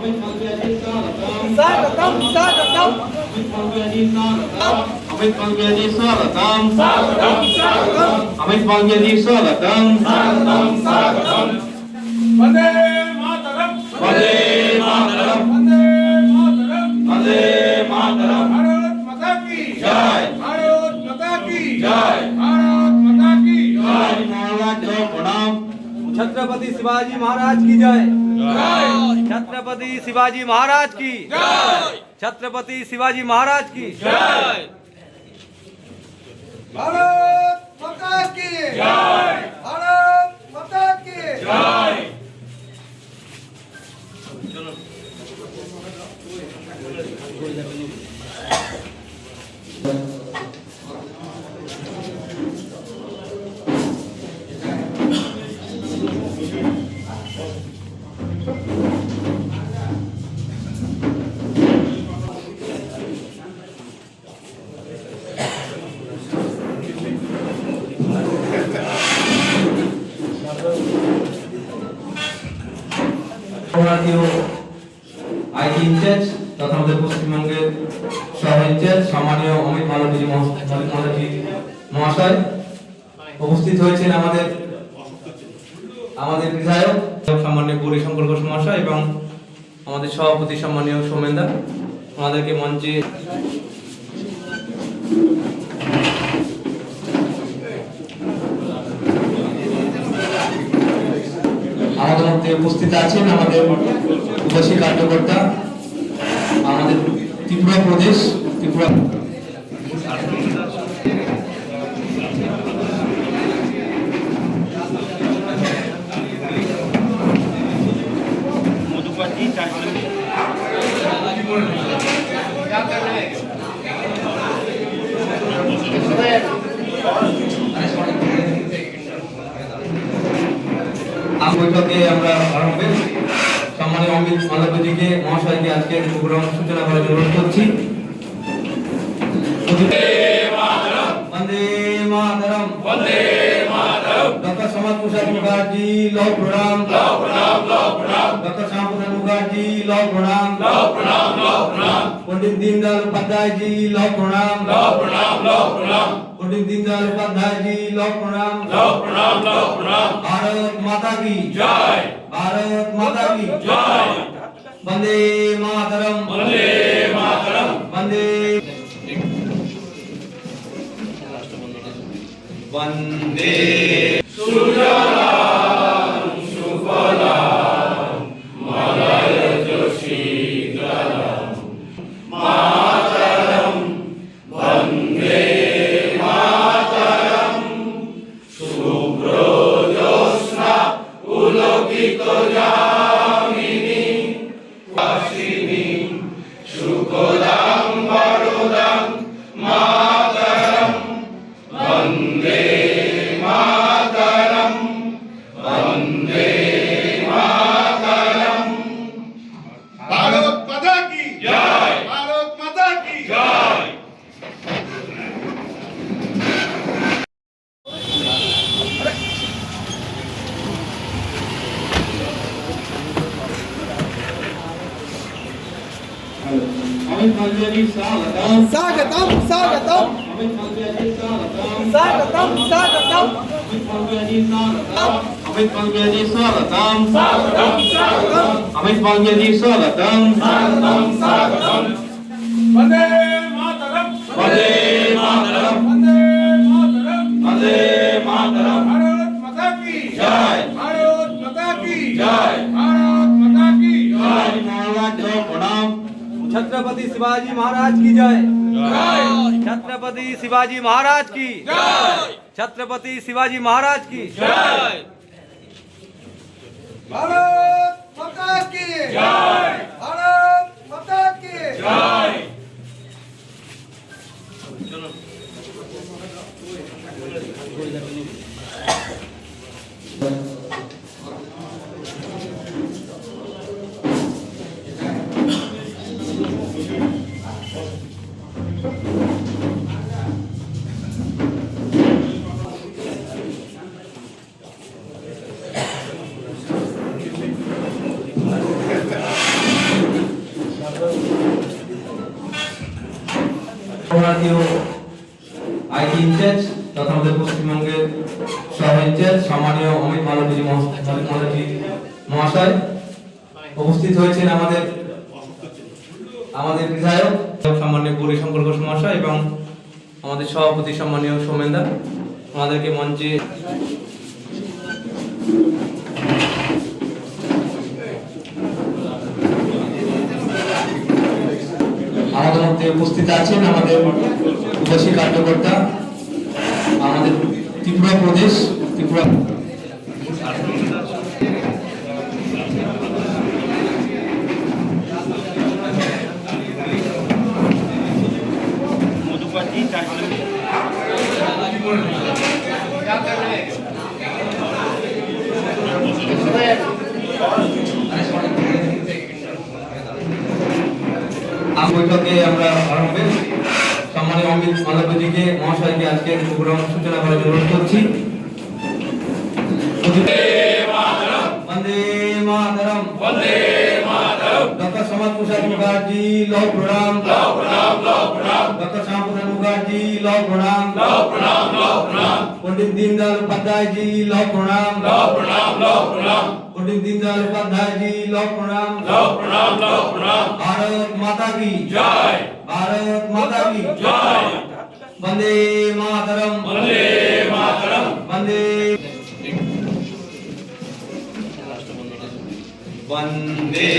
Amit Bhagavati Swagatam Swagatam Swagatam Amit Bhagavati Swagatam Swagatam Swagatam Amit Bhagavati Swagatam Swagatam Swagatam Vande Chhatrapati Shivaji Maharaj की जय। छत्रपति शिवाजी महाराज की। छत्रपति शिवाजी महाराज की। भारत माता की। भारत ভারতীয় আইটি ইনচার্জ তথা আমাদের পশ্চিমবঙ্গের সহ ইনচার্জ সম্মানীয় অমিত মালবী মালবী মহাশয় উপস্থিত হয়েছেন আমাদের আমাদের বিধায়ক সম্মানীয় গৌরী শঙ্কর ঘোষ মহাশয় এবং আমাদের সভাপতি সম্মানীয় সোমেন্দা আমাদেরকে মঞ্চে আমাদের মধ্যে উপস্থিত আছেন আমাদের উপাসী কার্যকর্তা আমাদের ত্রিপুরা প্রদেশ ত্রিপুরা আম বৈঠকে আমরা আরম্ভে সম্মানীয় অমিত মালব্যজিকে মহাশয়কে আজকে প্রোগ্রাম সূচনা করার জন্য অনুরোধ করছি। বন্দে মাতরম। বন্দে মাতরম। ডক্টর সমাজ প্রসাদ মুখার্জি লও প্রণাম। লও প্রণাম লও প্রণাম। ডক্টর শ্যাম প্রসাদ মুখার্জি লও প্রণাম। লও প্রণাম লও প্রণাম। পণ্ডিত দীনদয়াল উপাধ্যায় জি লও প্রণাম। লও প্রণাম লও প্রণাম। पंडित दीनदयाल उपाध्याय जी लौ प्रणाम। लौ प्रणाम लौ प्रणाम। भारत माता की। जय। भारत माता की। जय। वंदे मातरम। वंदे मातरम। वंदे। वंदे। सूर्य अमित मंगवियाजी स्वागतम स्वागतम स्वागतम अमित मंगवियाजी स्वागतम स्वागतम स्वागतम अमित मंगवियाजी स्वागतम अमित मंगवियाजी स्वागतम अमित मंगवियाजी स्वागतम वंदे मातरम वंदे छत्रपति शिवाजी महाराज की जय। छत्रपति शिवाजी महाराज की। छत्रपति शिवाजी महाराज की। भारत माता की। जय ভারতীয় আইটি ইনচার্জ তথা আমাদের পশ্চিমবঙ্গের সহ ইনচার্জ সম্মানীয় অমিত মালবী মালবী মহাশয় উপস্থিত হয়েছেন আমাদের আমাদের বিধায়ক সম্মানীয় গৌরী শঙ্কর ঘোষ মহাশয় এবং আমাদের সভাপতি সম্মানীয় সৌমেন্দা আমাদেরকে মঞ্চে আমাদের মধ্যে উপস্থিত আছেন আমাদের উপস্থিত কার্যকর্তা আমাদের ত্রিপুরা প্রদেশ ত্রিপুরা আম বৈঠকে আমরা আরম্ভে সম্মানীয় অমিত মালব্যজিকে, মহাশয়কে আজকে প্রোগ্রাম সূচনা করার অনুরোধ করছি। বন্দে মাতরম। বন্দে মাতরম ডক্টর সমাজ প্রসাদ মুখার্জি লও প্রণাম লও প্রণাম লও প্রণাম ডক্টর শ্যাম প্রসাদ মুখার্জি লও প্রণাম লও প্রণাম লও প্রণাম পণ্ডিত দীনদয়াল উপাধ্যায় জি লও প্রণাম লও প্রণাম লও প্রণাম পণ্ডিত দীনদয়াল উপাধ্যায় জি লও প্রণাম লও প্রণাম লও প্রণাম ভারত মাতা কি জয় ভারত মাতা কি জয় বন্দে মাতরম বন্দে মাতরম বন্দে বন্দে